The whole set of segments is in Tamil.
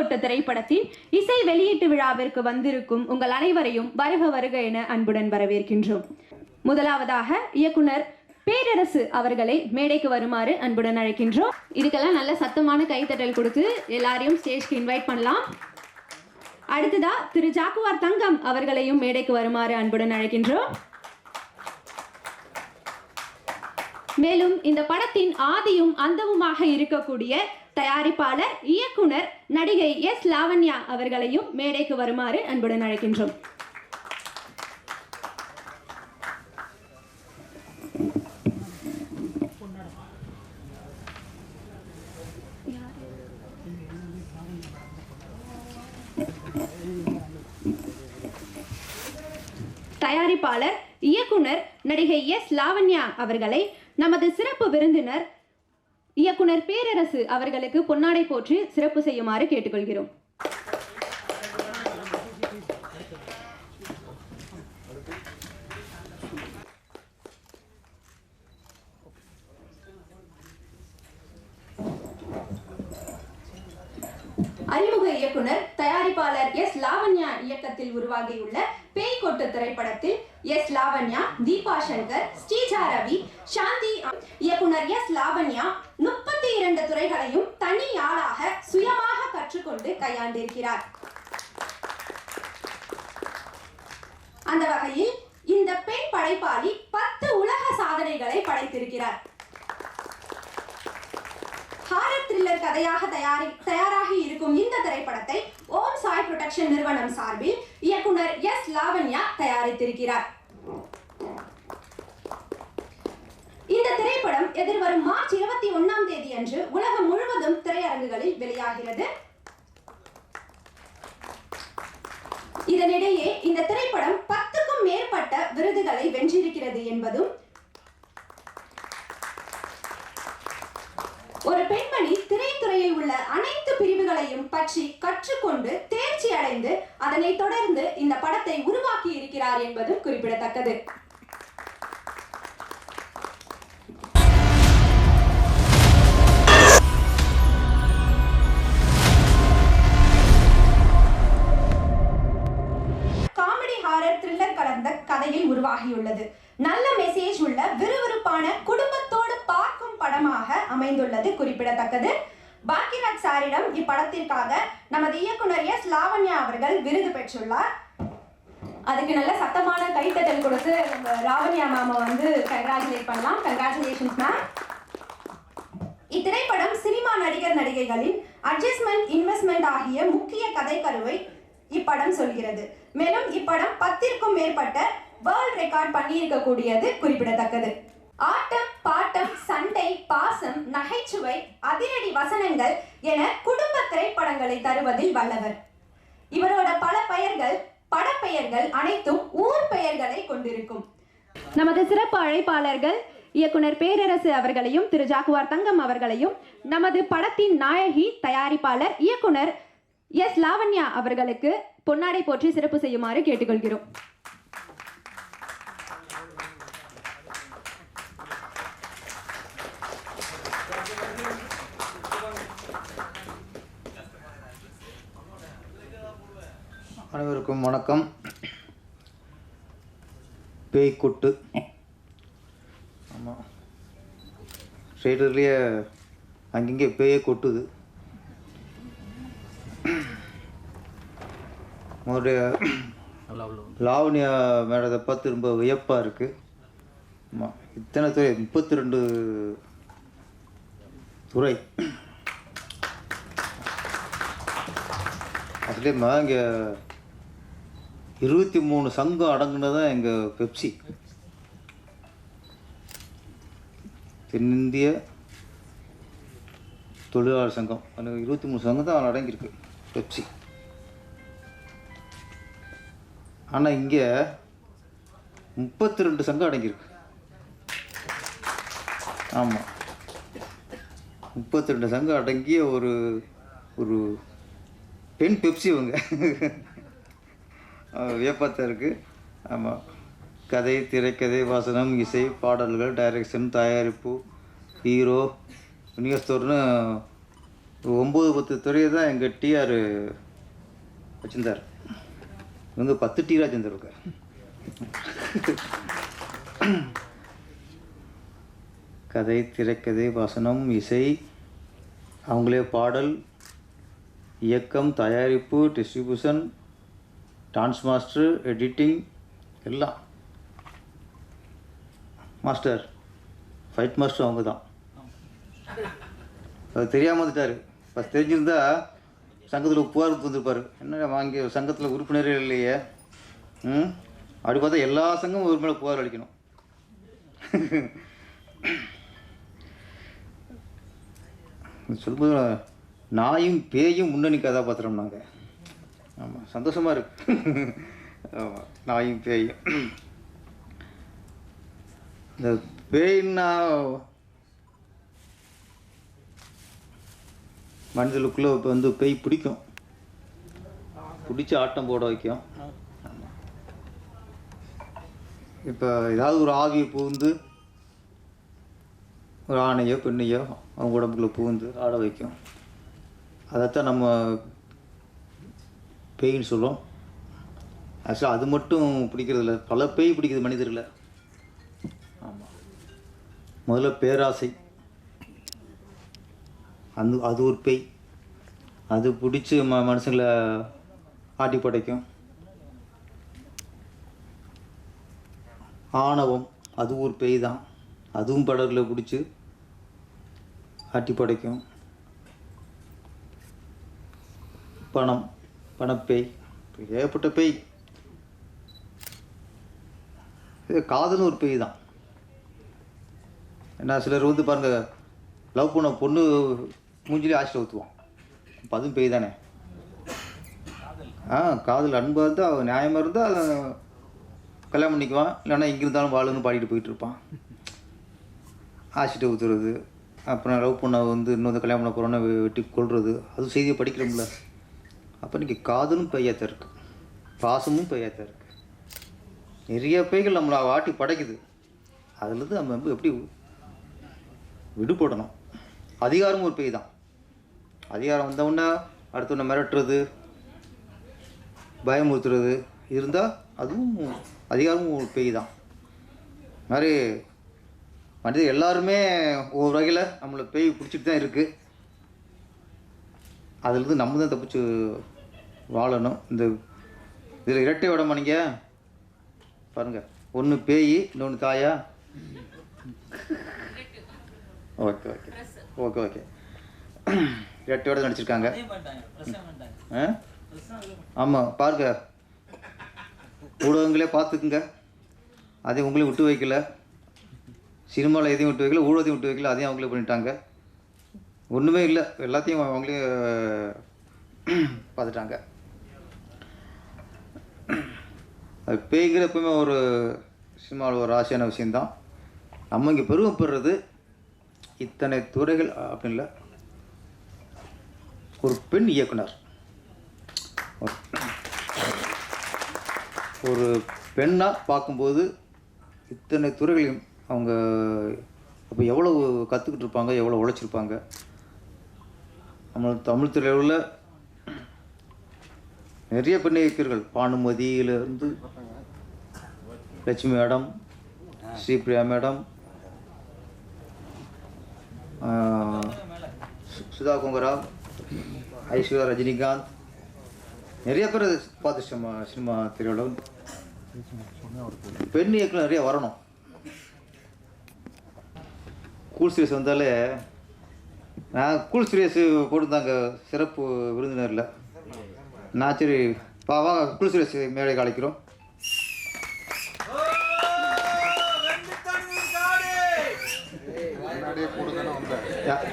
பேய்கொட்ட திரைப்படத்தின் இசை வெளியீட்டு விழாவிற்கு வந்திருக்கும் உங்கள் அனைவரையும் வருக வருக என அன்புடன் வரவேற்கின்றோம். முதலாவதாக இயக்குனர் பேரரசு அவர்களை மேடைக்கு வருமாறு அன்புடன் அழைக்கின்றோம். இதுக்கெல்லாம் நல்ல சத்தமான கைத்தட்டல் கொடுத்து எல்லாரையும் ஸ்டேஜ்க்கு இன்வைட் பண்ணலாம். அடுத்ததா திரு ஜாக்குவார் தங்கம் அவர்களையும் மேடைக்கு வருமாறு அன்புடன் அழைக்கின்றோம். மேலும் இந்த படத்தின் ஆதியும் அந்தமுமாக இருக்கக்கூடிய தயாரிப்பாளர் இயக்குனர் நடிகை எஸ். லாவண்யா அவர்களையும் மேடைக்கு வருமாறு அன்புடன் அழைக்கின்றோம். தயாரிப்பாளர் இயக்குனர் நடிகை எஸ். லாவண்யா அவர்களை நமது சிறப்பு விருந்தினர் இயக்குனர் பேரரசு அவர்களுக்கு பொன்னாடை போற்றி சிறப்பு செய்யுமாறு கேட்டுக்கொள்கிறோம். அறிமுக இயக்குனர் தயாரிப்பாளர் எஸ் லாவண்யா இயக்கத்தில் உருவாகியுள்ள பேய் கொட்டு திரைப்படத்தில் எஸ் லாவண்யா தீபா சங்கர் ஸ்ரீஜா ரவி சாந்தி இயக்குனர் எஸ் லாவண்யா இரண்டு துறைகளையும் தனி ஆளாக சுயமாக கற்றுக்கொண்டு கையாண்டிருக்கிறார். அந்த வகையில் இந்த பெண் படைப்பாளி பத்து உலக சாதனைகளை படைத்திருக்கிறார். ஹாரர் த்ரில்லர் கதையாக தயாரி தயாராகி இருக்கும் இந்த திரைப்படத்தை ஓம் சாய் புரொடக்ஷன் நிறுவனம் சார்பில் இயக்குனர் எஸ் லாவண்யா தயாரித்திருக்கிறார். இந்த திரைப்படம் எதிர்வரும் மார்ச் இருபத்தி ஒன்னாம் தேதி அன்று உலகம் முழுவதும் திரையரங்குகளில் வெளியாகிறது. இதனிடையே இந்த திரைப்படம் பத்துக்கும் மேற்பட்ட விருதுகளை வென்றிருக்கிறது என்பதும் ஒரு பெண்மணி திரைத்துறையில் உள்ள அனைத்து பிரிவுகளையும் பற்றி கற்றுக்கொண்டு தேர்ச்சி அடைந்து அதனைத் தொடர்ந்து இந்த படத்தை உருவாக்கி இருக்கிறார் என்பதும் குறிப்பிடத்தக்கது. இப்படத்திற்காக நமது இயக்குனர் எஸ். லாவண்யா அவர்கள் விருது பெற்றுள்ளார். அதுக்கு நல்ல சத்தமான கைத்தட்டல் கொடுத்து ராவண்யா லாவண்யா வந்து கங்க்ராச்சுலேட் பண்ணலாம். கங்க்ராச்சுலேஷன்ஸ் மேம் இத்திரைப்படம் சினிமா நடிகர் நடிகைகளின் அட்ஜஸ்ட்மெண்ட் இன்வெஸ்ட்மெண்ட் ஆகிய முக்கிய கதை கருவை இப்படம் சொல்கிறது. மேலும் இப்படம் பத்திற்கும் மேற்பட்ட வேர்ல்ட் ரெக்கார்ட் பண்ணியிருக்கக்கூடியது குறிப்பிடத்தக்கது. ஆட்டம் சண்டை பாசம் நகைச்சுவை அதிரடி வசனங்கள் என குடும்ப திரைப்படங்களை தருவதில் வல்லவர். இவரோட பல பெயர்கள் படப்பெயர்கள் அனைத்தும் ஊர் பெயர்களை கொண்டிருக்கும். நமது சிறப்பு அழைப்பாளர்கள் இயக்குனர் பேரரசு அவர்களையும் திரு. ஜாக்குவார் தங்கம் அவர்களையும் நமது படத்தின் நாயகி தயாரிப்பாளர் இயக்குனர் எஸ். லாவண்யா அவர்களுக்கு பொன்னாடை போற்றி சிறப்பு செய்யுமாறு கேட்டுக்கொள்கிறோம். அனைவருக்கும் வணக்கம். பேய்க்குட்டு. ஆமாம் ஸ்ட்ரெயிட்டர்லேயே அங்கங்கே பேயே கொட்டுது. உங்களுடைய லாவணியா மேடத்தை பார்த்து ரொம்ப வியப்பாக இருக்குது ஆமாம் இத்தனை துறை முப்பத்தி ரெண்டு துறை அதுலேயுமா இங்கே இருபத்தி மூணு சங்கம் அடங்குனதான் எங்கள் பெப்சி. தென்னிந்திய தொழிலாளர் சங்கம். அந்த இருபத்தி மூணு சங்கம் தான் அதில் அடங்கியிருக்கு பெப்சி. ஆனால் இங்கே முப்பத்தி ரெண்டு சங்கம் அடங்கியிருக்கு. ஆமாம் முப்பத்தி ரெண்டு சங்கம் அடங்கிய ஒரு ஒரு பெண் பெப்சி இவங்க. வியப்பத்தை இருக்குது ஆமாம் கதை திரைக்கதை வாசனம் இசை பாடல்கள் டைரக்ஷன் தயாரிப்பு ஹீரோ விநியோகஸ்தோர்னு ஒம்பது பத்து துறையை தான் எங்கள் டிஆர் வச்சுருந்தார். வந்து பத்து டீராக இருந்திருக்கார் கதை திரைக்கதை வசனம் இசை அவங்களே பாடல் இயக்கம் தயாரிப்பு டிஸ்ட்ரிபியூஷன் டான்ஸ் மாஸ்டரு எடிட்டிங் எல்லாம். மாஸ்டர் ஃபைட் மாஸ்டர் அவங்க தான் அது தெரியாமல் வந்துட்டார். ஃபஸ்ட் தெரிஞ்சிருந்தா சங்கத்தில் புகார் வந்திருப்பார். என்ன வாங்கி சங்கத்தில் உறுப்பினரே இல்லையே? ம்? அப்படி பார்த்தா எல்லா சங்கமும் ஒரு மேலே புகார் அளிக்கணும். சொல்லும்போது நாயும் பேயும் முன்னணி கதாபாத்திரம் நாங்கள் ஆமாம் சந்தோஷமாக இருக்கு. ஆமாம் நாயும் பேயும். இந்த பேய்னா மனிதனுக்குள்ளே இப்போ வந்து பேய் பிடிக்கும். பிடிச்சி ஆட்டம் போட வைக்கும். இப்போ ஏதாவது ஒரு ஆவியை புகுந்து ஒரு ஆணையோ பெண்ணையோ அவங்க உடம்புக்குள்ளே புகுந்து ஆட வைக்கும். அதைத்தான் நம்ம பேய்ன்னு சொல்லுவோம். ஆக்சுவலாக அது மட்டும் பிடிக்கிறது இல்லை பல பேய் பிடிக்குது மனிதர்களை. ஆமாம் முதல்ல பேராசை. அந்த அது ஒரு பேய். அது பிடிச்சி ம மனுஷங்களை ஆட்டி படைக்கும் ஆணவம் அது ஒரு பேய் தான் அதுவும் படகுல பிடிச்சி ஆட்டி படைக்கும் பணம். பணப்பேய் ஏகப்பட்ட பேய். இது காதலும் ஒரு பேய் தான். ஏன்னா சிலர் வந்து பாருங்கள் லவ் பண்ண பொண்ணு மூஞ்சிலே ஆசிரியர் ஊற்றுவான் இப்போ அதுவும் பேய் தானே? ஆ காதல் அன்பாக இருந்தால் நியாயமாக இருந்தால் கல்யாணம் பண்ணிக்குவான். இல்லைன்னா இங்கே இருந்தாலும் வாழுன்னு பாடிட்டு போயிட்டு இருப்பான். ஆசிட்டை ஊற்றுறது அப்புறம் லவ் பண்ண வந்து இன்னொரு கல்யாணம் பண்ண போகிறோன்னா வெட்டி கொள்வது அதுவும் செய்தியை படிக்கிறோம்ல. அப்போ இன்றைக்கி காதலும் பெய்யாத இருக்கு பாசமும் பெய்யாத இருக்கு. நிறைய பேய்கள் நம்மளை வாட்டி படைக்குது. அதுலேருந்து நம்ம வந்து எப்படி விடுபடணும்? அதிகாரம் ஒரு பேய் தான். அதிகாரம் வந்தவுடனே அடுத்தவனை மிரட்டுறது பயமுறுத்துறது இருந்தால் அதுவும் அதிகாரமும் ஒரு பேய் தான். மாதிரி மனிதர் எல்லாருமே ஒவ்வொரு வகையில் நம்மளை பேய் பிடிச்சிட்டு தான் இருக்குது அதுலேருந்து நம்ம தான் தப்பிச்சு வாழணும். இந்த இதில் இரட்டை உடம்பு நீங்கள் பாருங்கள் ஒன்று பேய் இன்னொன்று தாயா. Okay okay. Okay okay. இரட்டையோட நடிச்சிருக்காங்க. ஆ? ஆமாம் பாருங்க. ஊடகங்களே பார்த்துக்குங்க. அதையும் உங்களையும் விட்டு வைக்கல. சினிமாவில் எதையும் விட்டு வைக்கல. ஊழத்தையும் விட்டு வைக்கல. அதையும் அவங்களே பண்ணிட்டாங்க. ஒன்றுமே இல்லை. எல்லாத்தையும் அவங்களே பார்த்துட்டாங்க. அது பேய்கிற எப்பவுமே ஒரு சினிமாவில் ஒரு ஆசையான விஷயந்தான் நம்ம இங்கே பெருமைப்படுறது இத்தனை துறைகள் அப்படின்னு இல்லை. ஒரு பெண் இயக்குனர். ஒரு- ஒரு பெண்ணாக பார்க்கும்போது இத்தனை துறைகளையும் அவங்க அப்போ எவ்வளோ கற்றுக்கிட்டு இருப்பாங்க எவ்வளோ உழைச்சிருப்பாங்க. நம்ம தமிழ் துறையில் நிறைய பெண் இயக்கியர்கள் பானுமதியிலிருந்து லட்சுமி மேடம் ஸ்ரீபிரியா மேடம் சுதா கொங்கராவ் ஐஸ்வர்யா ரஜினிகாந்த். நிறைய பேர் பார்த்து சினிமா சினிமா திரையுலகம். பெண் இயக்கம் நிறைய வரணும். கூல் சீரியஸ் வந்தாலே நான் கூல் சீரியஸ் போட்டிருந்தாங்க சிறப்பு விருந்தினரில். நான் சரி பா வாங்க கூல் சீரியஸ் மேடைக்கு அழைக்கிறோம்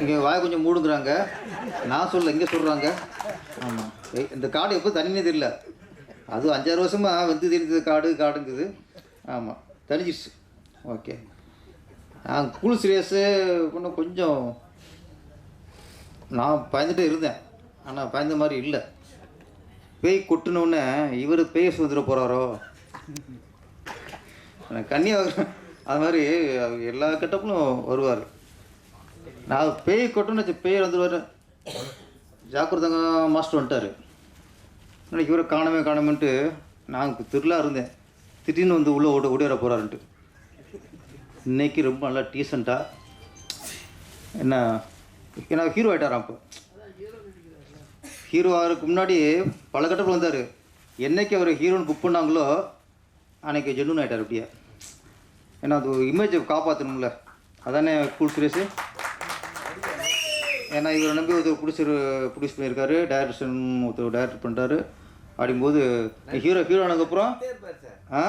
இங்கே வாய் கொஞ்சம் மூடுங்கிறாங்க. நான் சொல்ல இங்கே சொல்கிறாங்க ஆமாம் இந்த காடு எப்போ தனினே தெரியல. அது அஞ்சாறு வருஷமாக வந்து தெரிஞ்சது காடு காடுங்குது. ஆமாம் தனிஞ்சிருச்சு ஓகே. நான் கூல் சீரியஸு இன்னும் கொஞ்சம் நான் பயந்துட்டே இருந்தேன். ஆனால் பயந்த மாதிரி இல்லை. பேய் கொட்டினோடனே இவர் பேய் சுதந்திர போகிறாரோ கன்னியா அது மாதிரி அவர் எல்லா கட்டப்பிலும் வருவார். நான் பேய் கொட்டணும்னு வச்சு பேய் வந்துடுவார் ஜாக்கிரதங்க மாஸ்டர் வந்துட்டார். இன்னைக்கு இவரை காணவே காணமேன்ட்டு நான் திருவிழா இருந்தேன். திடீர்னு வந்து உள்ளே ஓட ஓடிவர போகிறாருன்ட்டு இன்னைக்கு ரொம்ப நல்லா டீசெண்டாக என்ன ஏன்னா ஹீரோ ஆகிட்டாரான் அப்போ ஹீரோ ஆகிறதுக்கு முன்னாடி பல கட்டத்தில் வந்தார். என்னைக்கு அவர் ஹீரோன்னு புக் பண்ணாங்களோ அன்னைக்கு ஜென்னுன் ஆகிட்டார் அப்படியே. ஏன்னா அது இமேஜை காப்பாற்றணும்ல அதானே கூல் சுரேஷ் ஏன்னா இவரை நம்பி ஒருத்தர் பிடிச்சிரு ப்ரொடியூஸ் பண்ணியிருக்காரு. டைரக்ஷன் ஒருத்தர் டைரக்ட் பண்ணிட்டாரு. அப்படிங்கும்போது ஹீரோ ஹீரோ ஆனதுக்கப்புறம் ஆ?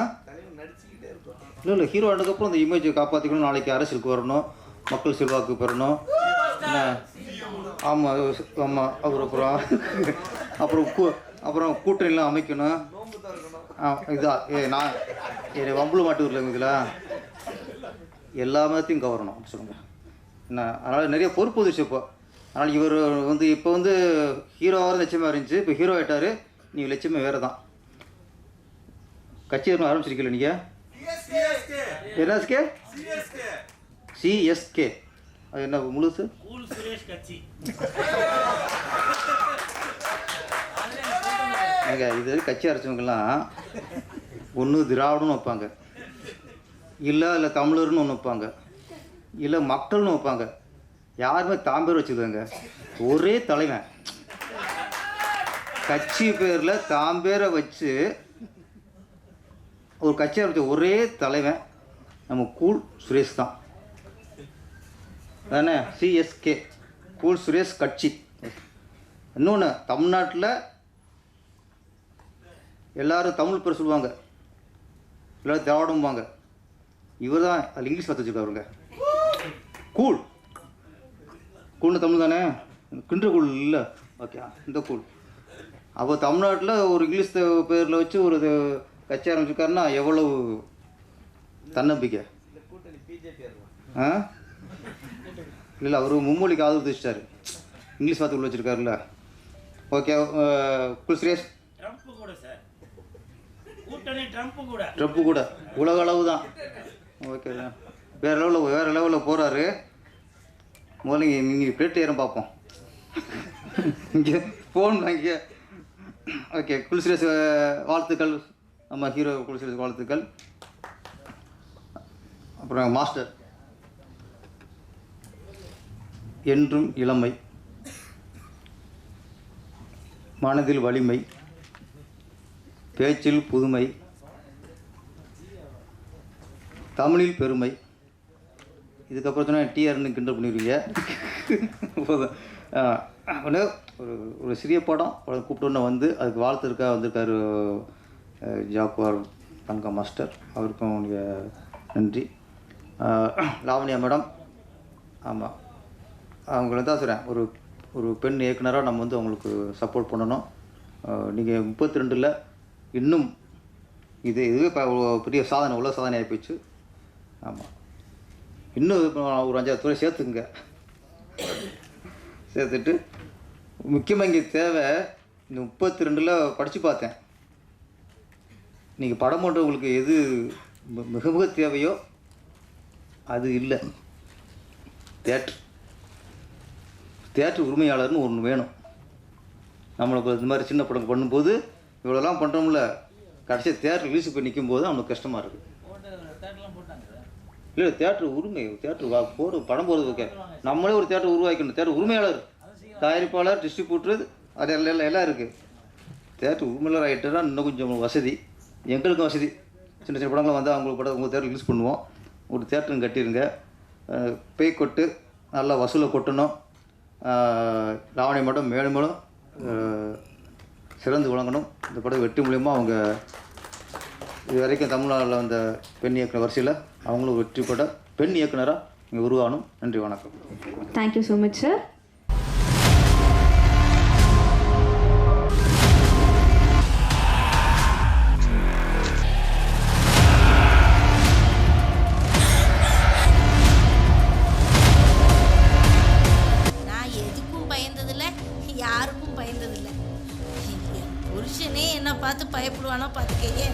இல்லை இல்லை ஹீரோ ஆனதுக்கப்புறம் அந்த இமேஜை காப்பாற்றிக்கணும் நாளைக்கு அரசியலுக்கு வரணும். மக்கள் செல்வாக்கு பெறணும். என்ன? ஆமாம் ஆமாம் அவர் அப்புறம் அப்புறம் கூ அப்புறம் கூட்டணிலாம் அமைக்கணும். ஆ இதா ஏ நான் ஏ வம்புல மாட்டு ஊரில் இதில் எல்லா மதத்தையும் கவரணும் அப்படி சொல்லுங்கள் என்ன அதனால் நிறைய பொறுப்பு வந்துச்சு இப்போ. அதனால் இவர் வந்து இப்போ வந்து ஹீரோவாக லட்சியமாக இருந்துச்சு. இப்போ ஹீரோ ஆகிட்டாரு நீங்கள் லட்சியமே வேறு தான் கட்சி ஆரம்பிச்சிருக்கீங்களா நீங்கள் என்எஸ்கே சிஎஸ்கே அது என்ன முழுசு? கூல் சுரேஷ் கட்சி. ஏங்க இது கட்சி அரைச்சவங்கெல்லாம் ஒன்று திராவிடம்னு வைப்பாங்க. இல்லை இல்லை தமிழர்னு ஒன்று வைப்பாங்க. இல்லை மக்கள்னு வைப்பாங்க. யாருமே தாம் பேர் வச்சுருக்காங்க ஒரே தலைவன். கட்சி பேரில் தாம் பேரை வச்சு ஒரு கட்சி ஆரம்பிச்ச ஒரே தலைவன். நம்ம கூல் சுரேஷ் தான். தானே சிஎஸ்கே கூல் சுரேஷ் கட்சி இன்னொன்று தமிழ்நாட்டில் எல்லாரும் தமிழ் பேர் சொல்லுவாங்க. எல்லோரும் திராவிடம்பாங்க. இவர் தான் அதில் இங்கிலீஷ் பார்த்து வச்சுருக்காருங்க கூழ் கூல்னு தமிழ் தானே? கிண்ட கூழ் இல்லை. ஓகே இந்த கூழ் அப்போ தமிழ்நாட்டில் ஒரு இங்கிலீஷ் பேரில் வச்சு ஒரு கட்சி ஆரம்பிச்சிருக்காருன்னா எவ்வளவு தன்னம்பிக்கை? ஆ? இல்லை அவர் மும்மொழிக்கு ஆதரவு தெரிச்சிட்டாரு இங்கிலீஷ் வார்த்தை உள்ள வச்சுருக்காருல்ல. Okay cool Suresh? ட்ரம்ப் கூட உலக அளவு தான் ஓகே வேறு லெவலில் வேறு லெவலில் போகிறாரு முதல்ல இங்கே நீங்கள் பிளேட் ஏறம் பார்ப்போம். இங்கே ஃபோன் இங்கே ஓகே குல்சுரேஷ் வாழ்த்துக்கள். நம்ம ஹீரோ குல்சுரேஷ் வாழ்த்துக்கள். அப்புறம் மாஸ்டர் என்றும் இளமை. மனதில் வலிமை. பேச்சில் புதுமை. தமிழில் பெருமை. இதுக்கப்புறம் சொன்னால் டிஆர்னு கிண்டல் பண்ணிடுவீங்க போதும். ஒரு ஒரு சிறிய படம் அவரை கூப்பிட்டோன்னே வந்து அதுக்கு வாழ்த்துருக்கா வந்திருக்காரு ஜாக்குவார் தங்க மாஸ்டர். அவருக்கும் நன்றி. லாவணியா லாவண்யா மேடம். ஆமாம் அவங்கள தான் சொல்கிறேன் ஒரு ஒரு பெண் இயக்குனராக நம்ம வந்து அவங்களுக்கு சப்போர்ட் பண்ணணும். நீங்கள் முப்பத்தி ரெண்டில் இன்னும் இது இதுவே இப்போ பெரிய சாதனை உள்ள சாதனை ஆகிப்போச்சு ஆமாம் இன்னும் இப்போ ஒரு அஞ்சாறு துறை சேர்த்துக்குங்க. சேர்த்துட்டு முக்கியமாக இங்கே தேவை இந்த முப்பத்தி ரெண்டில் படித்து பார்த்தேன். நீங்கள் படம் பண்ணுறவங்களுக்கு எது மிக மிக தேவையோ அது இல்லை. தேட்ரு தேட்டர் உரிமையாளர்னு ஒன்று வேணும். நம்மளுக்கு இந்த மாதிரி சின்ன படம் பண்ணும்போது இவ்வளோலாம் பண்ணுறோம்ல கடைசியாக தேட்டர் ரிலீஸ் போய் நிற்கும் போது அவனுக்கு கஷ்டமாக இருக்குது இல்லை தேட்டர் உரிமை தேட்டர் வா போகிற படம் போகிறது ஓகே. நம்மளே ஒரு தேட்டர் உருவாக்கணும் தேட்டர் உரிமையாளர் தயாரிப்பாளர் டிஸ்ட்ரிபியூட்டர் அது எல்லாம் எல்லாம் எல்லாம் இருக்குது தேட்டர் உரிமையாளர் ஆகிட்டா இன்னும் கொஞ்சம் வசதி. எங்களுக்கும் வசதி. சின்ன சின்ன படங்கள் வந்து அவங்களுக்கு படம் உங்கள் தேட்டர் ரிலீஸ் பண்ணுவோம். ஒரு தேட்டரும் கட்டிடுங்க பேய் கொட்டு நல்லா வசூலை கொட்டணும். லாவணி மட்டும் மேலும் மேலும் சிறந்து விளங்கணும். இந்த படம் வெற்றி மூலியமா அவங்க இது வரைக்கும் தமிழ்நாட்டில் வந்த பெண் இயக்குனர் வரிசையில் அவங்களும் வெற்றி பெற பெண் இயக்குனராக இங்கே உருவாகணும். நன்றி வணக்கம். தேங்க்யூ ஸோ மச் சார் என்னை பார்த்து பயப்படுவானோ பார்த்துக்கையே.